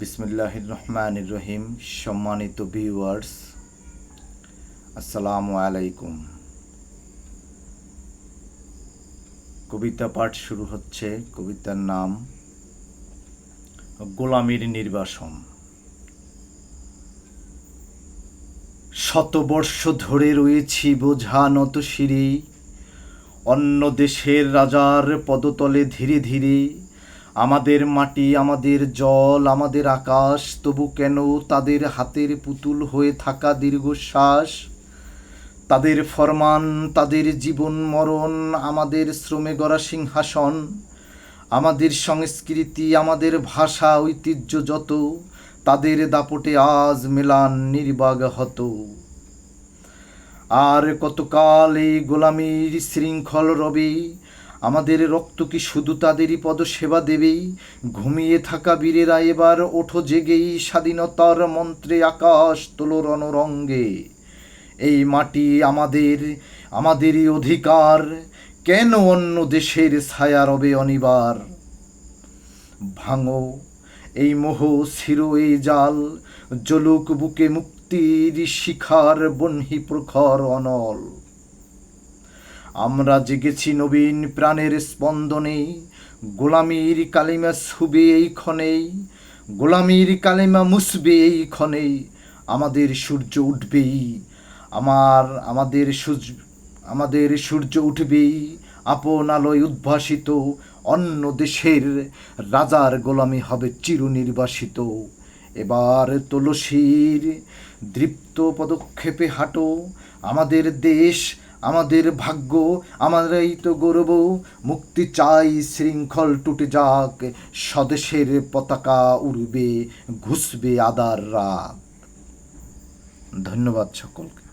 বিসমিল্লাহ রহমান রহিম সম্মানিত ভিউয়ার্স, আসসালামু আলাইকুম। কবিতা পাঠ শুরু হচ্ছে, কবিতার নাম গোলামীর নির্বাসন। শতবর্ষ ধরে রয়েছি বোঝা নত শিরি অন্য দেশের রাজার পদতলে ধীরে ধীরে আমাদের মাটি, আমাদের জল, আমাদের আকাশ, তবু কেন তাদের হাতের পুতুল হয়ে থাকা দীর্ঘশ্বাস? তাদের ফরমান, তাদের জীবন মরণ, আমাদের শ্রমে গড়া সিংহাসন, আমাদের সংস্কৃতি, আমাদের ভাষা, ঐতিহ্য যত, তাদের দাপটে আজ মেলান নির্বাগ হতো। আর কতকাল এই গোলামীর শৃঙ্খল রবে আমাদের রক্ত কি শুধু তাদেরই পদসেবা দেবেই? ঘুমিয়ে থাকা বীরেরা এবার ওঠো জেগেই স্বাধীনতার মন্ত্রে আকাশ তোলো রণরঙ্গে এই মাটি আমাদের, আমাদেরই অধিকার। কেন অন্য দেশের ছায়া রবে অনিবার? ভাঙো, এই মোহ ছির এই জাল। জলুক বুকে মুক্তির শিখার বহ্নি প্রখর অনল। আমরা জেগেছি নবীন প্রাণের স্পন্দনে। গোলামীর কালিমা ছুবে এই ক্ষণেই গোলামীর কালিমা মুসবে এই ক্ষণেই আমাদের সূর্য উঠবেই। আমার, আমাদের সূর্য আমাদের সূর্য উঠবেই। আপন আলোয় উদ্ভাসিত অন্য দেশের রাজার গোলামি হবে চিরনির্বাসিত। এবার তুলসীর দৃপ্ত পদক্ষেপে হাঁটো। আমাদের দেশ আমাদের ভাগ্য আমাদেরই তো গৌরব, মুক্তি চাই, শৃঙ্খল টুটে যাক, স্বদেশের পতাকা উড়বে, ঘুষবে আদার রাত। ধন্যবাদ সকলকে।